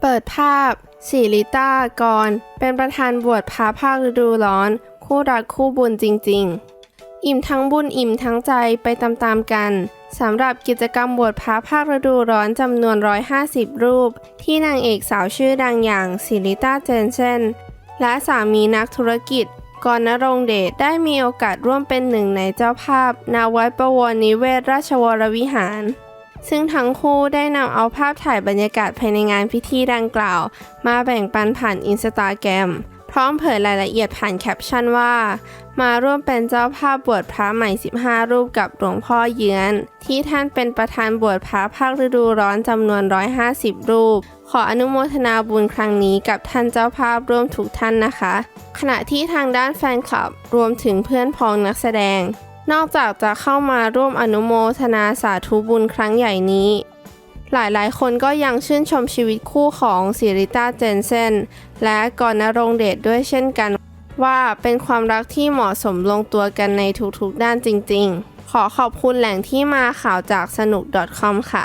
เปิดภาพสิริต้ากร เป็นประธานบวชพระภาคฤดูร้อน คู่รักคู่บุญจริง ๆ อิ่มทั้งบุญอิ่มทั้งใจไปตามๆกันสำหรับกิจกรรมบวชพระภาคฤดูร้อนจำนวน 150 รูป ที่นางเอกสาวชื่อดังอย่างสิริต้าเจนเซนและสามีนักธุรกิจกรณรงเดชได้มีโอกาสร่วมเป็นหนึ่งในเจ้าภาพ นาวัดประวรนิเวศราชวรวิหาร ซึ่งทั้งคู่ได้นำเอาภาพถ่ายบรรยากาศภายในงานพิธีดังกล่าว มาแบ่งปันผ่านอินสตาแกรมพร้อมเผยรายละเอียดผ่านแคปชั่นว่า มาร่วมเป็นเจ้าภาพบวชพระใหม่ 15 รูปกับหลวงพ่อเยือน ที่ท่านเป็นประธานบวชพระภาคฤดูร้อนจำนวน 150 รูป ขออนุโมทนาบุญครั้งนี้กับท่านเจ้าภาพร่วมทุกท่านนะคะ ขณะที่ทางด้านแฟนคลับรวมถึงเพื่อนพ้องนักแสดง นอกจากจะเข้ามาร่วมอนุโมทนาสาธุบุญครั้งใหญ่นี้ หลายๆ คนก็ยังชื่นชมชีวิตคู่ของสิริต้าเจนเซนและกรณรงเดชด้วยเช่นกัน ว่าเป็นความรักที่เหมาะสมลงตัวกันในทุกๆด้านจริง ๆ ขอขอบคุณแหล่งที่มาข่าวจากสนุก .com ค่ะ